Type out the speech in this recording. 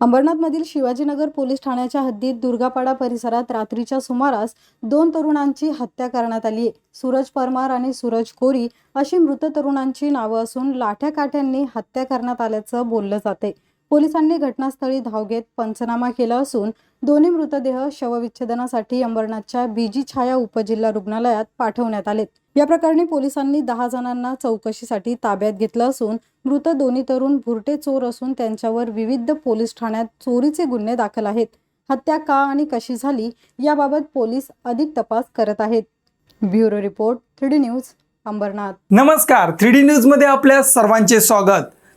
अंबरनाथमधील Shivajinagar police ठाण्याच्या हद्दीत दुर्गापाडा परिसरात रात्रीच्या सुमारास दोन तरुणांची हत्या करण्यात आली. सूरज परमार आणि सूरज कोरी अशी मृत तरुणांची नावं असून लाठ्या काठ्यांनी हत्या करण्यात आल्याचं बोललं जाते पोलिसांनी घटनास्थळी धाव घेत पंचनामा केला असून दोन्ही मृतदेह शवविच्छेदनासाठी अंबरनाथच्या बीजी छाया उपजिल्हा रुग्णालयात पाठवण्यात आलेत. या प्रकरणी पोलिसांनी दहा जणांना चौकशीसाठी ताब्यात घेतलं असून मृत दोन्ही तरुण भुरटे चोर असून त्यांच्यावर विविध पोलीस ठाण्यात चोरीचे गुन्हे दाखल आहेत. हत्या का आणि कशी झाली याबाबत पोलीस अधिक तपास करत आहेत. Bureau report three news Ambernath. नमस्कार. थ्री डी न्यूजमध्ये आपल्या सर्वांचे स्वागत.